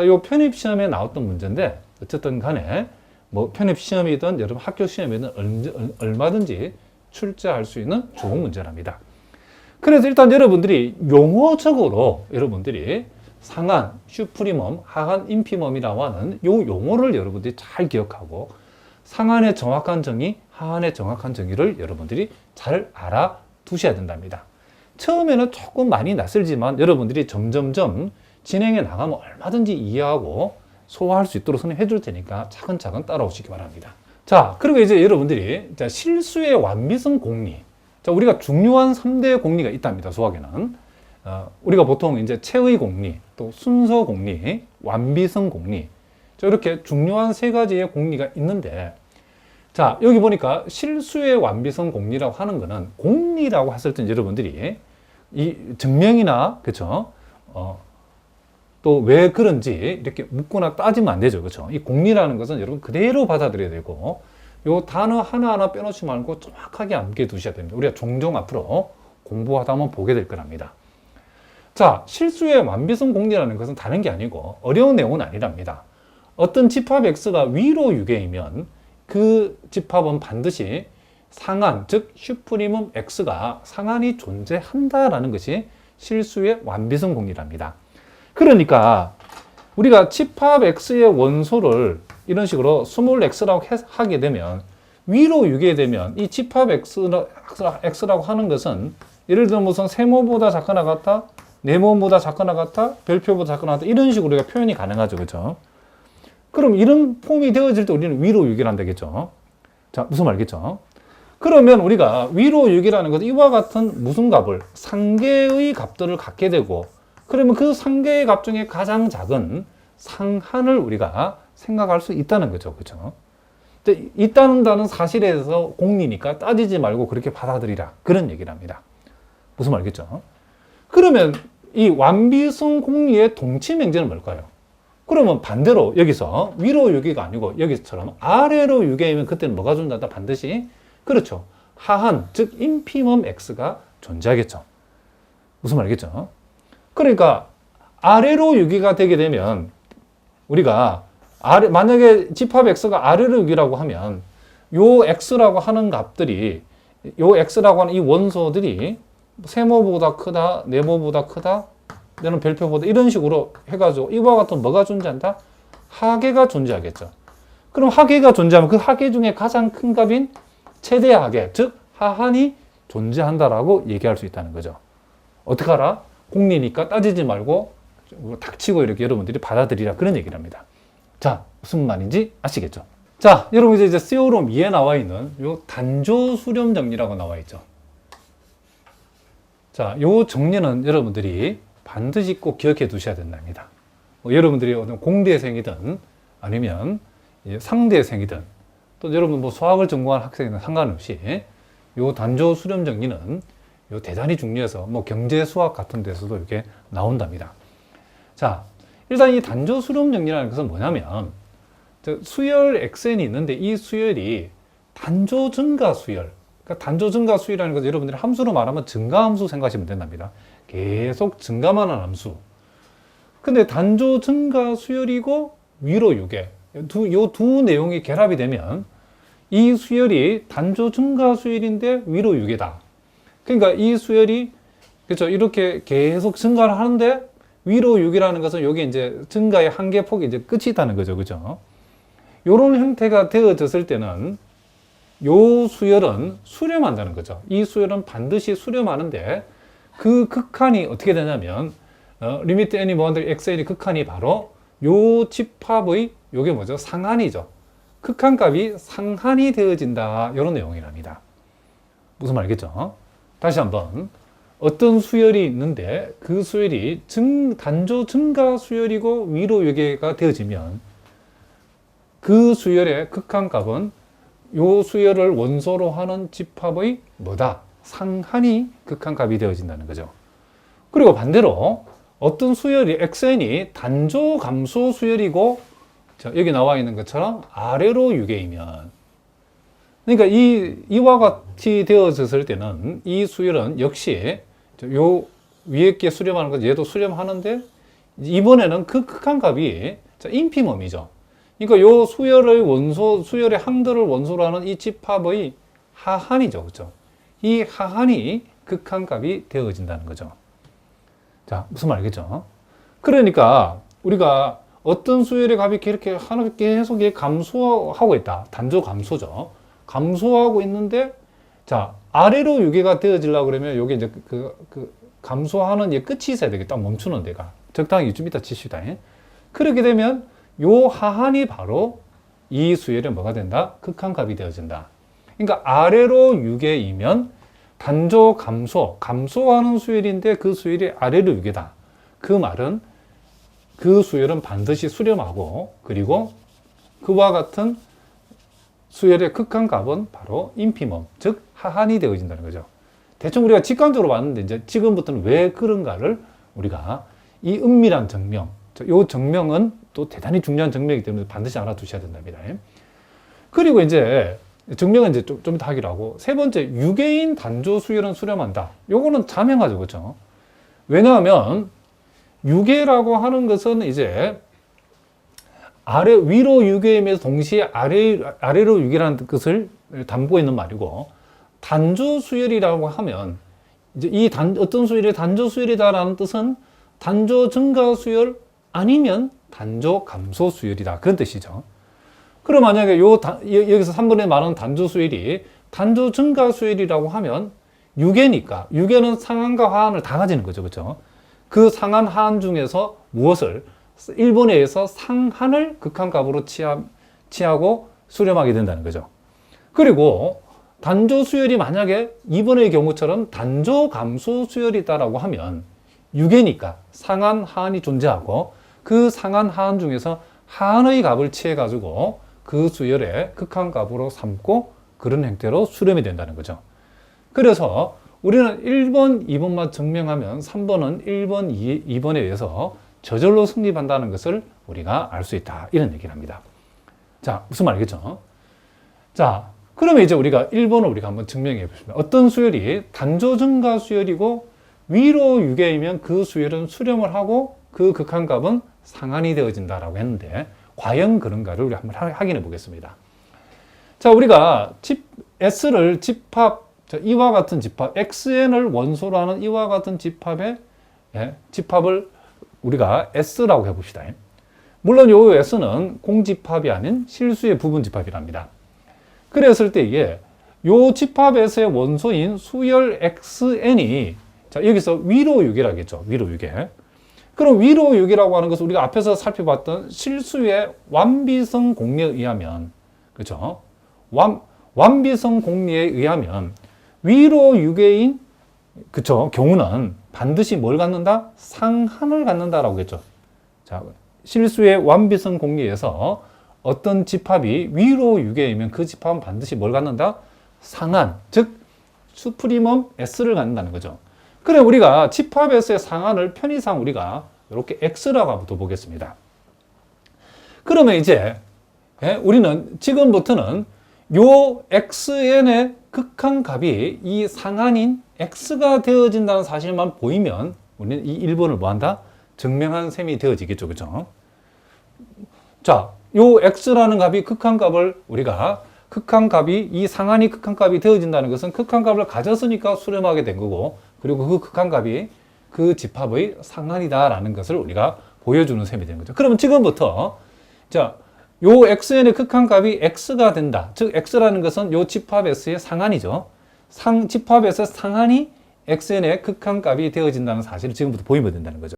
자, 요 편입 시험에 나왔던 문제인데 어쨌든 간에 뭐 편입 시험이든 여러분 학교 시험이든 얼- 얼마든지 출제할 수 있는 좋은 문제랍니다. 그래서 일단 여러분들이 용어적으로 여러분들이 상한, 슈프리멈, 하한, 인피멈이라고 하는 요 용어를 여러분들이 잘 기억하고 상한의 정확한 정의, 하한의 정확한 정의를 여러분들이 잘 알아두셔야 된답니다. 처음에는 조금 많이 낯설지만 여러분들이 점점점 진행해 나가면 얼마든지 이해하고 소화할 수 있도록 선생님 해줄 테니까 차근차근 따라오시기 바랍니다. 자, 그리고 이제 여러분들이 자, 실수의 완비성 공리. 자, 우리가 중요한 3대 공리가 있답니다. 수학에는. 어, 우리가 보통 이제 체의 공리, 또 순서 공리, 완비성 공리. 자, 이렇게 중요한 세 가지의 공리가 있는데 자, 여기 보니까 실수의 완비성 공리라고 하는 거는 공리라고 했을 때 여러분들이 이 증명이나 그쵸 어, 또 왜 그런지 이렇게 묻거나 따지면 안 되죠. 그쵸 이 공리라는 것은 여러분 그대로 받아들여야 되고 요 단어 하나하나 빼놓지 말고 정확하게 암기해 두셔야 됩니다. 우리가 종종 앞으로 공부하다 보면 보게 될 거랍니다. 자, 실수의 완비성 공리라는 것은 다른 게 아니고 어려운 내용은 아니랍니다. 어떤 집합 x가 위로 유계이면 그 집합은 반드시 상한, 즉 슈프림um x가 상한이 존재한다라는 것이 실수의 완비성 공리랍니다. 그러니까 우리가 집합 x의 원소를 이런 식으로 스몰 x라고 해- 하게 되면 위로 유계되면 이 집합 x라, x라고 하는 것은 예를 들어 무슨 세모보다 작거나 같아, 네모보다 작거나 같아, 별표보다 작거나 같아 이런 식으로 우리가 표현이 가능하죠, 그렇죠? 그럼 이런 폼이 되어질 때 우리는 위로 유기를 한다겠죠. 자, 무슨 말겠죠? 그러면 우리가 위로 유기라는 것은 이와 같은 무슨 값을 상계의 값들을 갖게 되고 그러면 그 상계의 값 중에 가장 작은 상한을 우리가 생각할 수 있다는 거죠. 그렇죠? 있다는 사실에 대해서 공리니까 따지지 말고 그렇게 받아들이라. 그런 얘기를 합니다. 무슨 말겠죠? 그러면 이 완비성 공리의 동치 명제는 뭘까요? 그러면 반대로 여기서 위로 유기가 아니고 여기처럼 아래로 유기하면 그때는 뭐가 존재한다? 반드시 그렇죠. 하한, 즉 인피멈 x가 존재하겠죠. 무슨 말이겠죠? 그러니까 아래로 유기가 되게 되면 우리가 아래 만약에 집합 x가 아래로 유기라고 하면 요 x라고 하는 값들이 요 x라고 하는 이 원소들이 세모보다 크다, 네모보다 크다, 내는 별표보다 이런 식으로 해가지고 이와 같은 뭐가 존재한다? 하계가 존재하겠죠. 그럼 하계가 존재하면 그 하계 중에 가장 큰 값인 최대 하계, 즉 하한이 존재한다라고 얘기할 수 있다는 거죠. 어떻게 알아? 공리니까 따지지 말고 닥치고 이렇게 여러분들이 받아들이라 그런 얘기를 합니다. 자, 무슨 말인지 아시겠죠? 자, 여러분 이제 세오롬 2에 나와 있는 요 단조 수렴 정리라고 나와 있죠. 자, 요 정리는 여러분들이 반드시 꼭 기억해 두셔야 된답니다. 뭐 여러분들이 어떤 공대생이든 아니면 이제 상대생이든 또 여러분 뭐 수학을 전공한 학생이든 상관없이 요 단조 수렴 정리는 요 대단히 중요해서 뭐 경제 수학 같은 데서도 이렇게 나온답니다. 자, 일단 이 단조 수렴 정리라는 것은 뭐냐면 저 수열 xn이 있는데 이 수열이 단조 증가 수열 그러니까 단조 증가 수열이라는 것은 여러분들이 함수로 말하면 증가 함수 생각하시면 된답니다. 계속 증가만 하는 함수. 근데 단조 증가 수열이고 위로 유계 두, 요 두 내용이 결합이 되면 이 수열이 단조 증가 수열인데 위로 유계다. 그러니까 이 수열이 그렇죠 이렇게 계속 증가를 하는데 위로 유기라는 것은 여기 이제 증가의 한계 폭이 이제 끝이 있다는 거죠, 그죠? 요런 형태가 되어졌을 때는 요 수열은 수렴한다는 거죠. 이 수열은 반드시 수렴하는데 그 극한이 어떻게 되냐면 어, 리미트 n이 뭐한들 xn이 극한이 바로 요 집합의 요게 뭐죠? 상한이죠. 극한값이 상한이 되어진다. 이런 내용이랍니다. 무슨 말겠죠? 다시 한번 어떤 수열이 있는데 그 수열이 증, 단조 증가 수열이고 위로 유계가 되어지면 그 수열의 극한값은 요 수열을 원소로 하는 집합의 뭐다? 상한이 극한값이 되어진다는 거죠. 그리고 반대로 어떤 수열이 xn이 단조 감소 수열이고 자, 여기 나와 있는 것처럼 아래로 유계이면 그러니까 이 이와 같이 되어졌을 때는 이 수열은 역시 요 위에 게 수렴하는 것 얘도 수렴하는데 이번에는 그 극한 값이 자, 인피멈이죠. 그러니까 요 수열의 원소, 수열의 항들을 원소로 하는 이 집합의 하한이죠. 그죠? 이 하한이 극한 값이 되어진다는 거죠. 자, 무슨 말이겠죠? 그러니까 우리가 어떤 수열의 값이 이렇게 하나 계속 감소하고 있다. 단조 감소죠. 감소하고 있는데 자, 아래로 유계가 되어지려고 그러면 요게 이제 그, 그 감소하는 이 끝이 있어야 되겠다. 멈추는 데가. 적당히 좀 이따 치시다. 그렇게 되면 요 하한이 바로 이 수열의 뭐가 된다? 극한값이 되어진다. 그러니까 아래로 유계이면 단조 감소, 감소하는 수열인데 그 수열이 아래로 유계다. 그 말은 그 수열은 반드시 수렴하고 그리고 그와 같은 수열의 극한 값은 바로 인피멈, 즉 하한이 되어진다는 거죠. 대충 우리가 직관적으로 봤는데 이제 지금부터는 왜 그런가를 우리가 이 은밀한 정명, 이 정명은 또 대단히 중요한 정명이기 때문에 반드시 알아두셔야 된답니다. 그리고 이제 정명은 이제 좀, 좀 이따 하기로 하고 세 번째 유계인 단조 수열은 수렴한다. 요거는 자명하죠, 그렇죠? 왜냐하면 유계라고 하는 것은 이제 아래 위로 유계임에서 동시에 아래 아래로 유계라는 것을 담고 있는 말이고 단조 수열이라고 하면 이제 이 단, 어떤 수열이 단조 수열이다라는 뜻은 단조 증가 수열 아니면 단조 감소 수열이다 그런 뜻이죠. 그럼 만약에 요 다, 여기서 3번에 말하는 단조 수열이 단조 증가 수열이라고 하면 유계니까 유계는 상한과 하한을 다 가지는 거죠, 그렇죠? 그 상한 하한 중에서 무엇을 일본에 의해서 상한을 극한값으로 취하, 취하 고 수렴하게 된다는 거죠. 그리고 단조 수열이 만약에 이번의 경우처럼 단조 감소 수열이다라고 하면 유계니까 상한 하한이 존재하고 그 상한 하한 중에서 하한의 값을 취해 가지고 그 수열의 극한값으로 삼고 그런 형태로 수렴이 된다는 거죠. 그래서 우리는 1번, 2번만 증명하면 3번은 1번, 2, 번에 의해서 저절로 성립한다는 것을 우리가 알 수 있다. 이런 얘기를 합니다. 자, 무슨 말이겠죠? 자, 그러면 이제 우리가 1번을 우리가 한번 증명해 보십니다. 어떤 수열이 단조 증가 수열이고 위로 유계이면 그 수열은 수렴을 하고 그 극한값은 상한이 되어진다라고 했는데 과연 그런가를 우리 한번 확인해 보겠습니다. 자, 우리가 집 S를 집합 자, 이와 같은 집합 XN을 원소로 하는 이와 같은 집합의 예, 집합을 우리가 S라고 해봅시다. 물론 요 S는 공집합이 아닌 실수의 부분 집합이랍니다. 그랬을 때 이게 요 집합에서의 원소인 수열 XN이 자, 여기서 위로 유계라겠죠. 위로 유계. 그럼 위로 유계라고 하는 것은 우리가 앞에서 살펴봤던 실수의 완비성 공리에 의하면 그렇죠? 완, 완비성 공리에 의하면 위로 유계인 그쵸 경우는 반드시 뭘 갖는다? 상한을 갖는다라고 했죠. 자, 실수의 완비성 공리에서 어떤 집합이 위로 유계이면 그 집합은 반드시 뭘 갖는다? 상한, 즉 수프리멈 S를 갖는다는 거죠. 그래 우리가 집합에서의 상한을 편의상 우리가 이렇게 X라고 한번 보겠습니다. 그러면 이제 예, 우리는 지금부터는 요 xn의 극한값이 이 상한인 x가 되어진다는 사실만 보이면 우리는 이 1번을 뭐한다? 증명한 셈이 되어지겠죠. 그죠? 자, 요 x라는 값이 극한값을 우리가 극한값이 이 상한이 극한값이 되어진다는 것은 극한값을 가졌으니까 수렴하게 된 거고 그리고 그 극한값이 그 집합의 상한이다라는 것을 우리가 보여주는 셈이 되는 거죠. 그러면 지금부터 자, 요 xn의 극한값이 x가 된다. 즉 x라는 것은 요 집합 s의 상한이죠. 상 집합에서 상한이 xn의 극한값이 되어진다는 사실을 지금부터 보이면 된다는 거죠.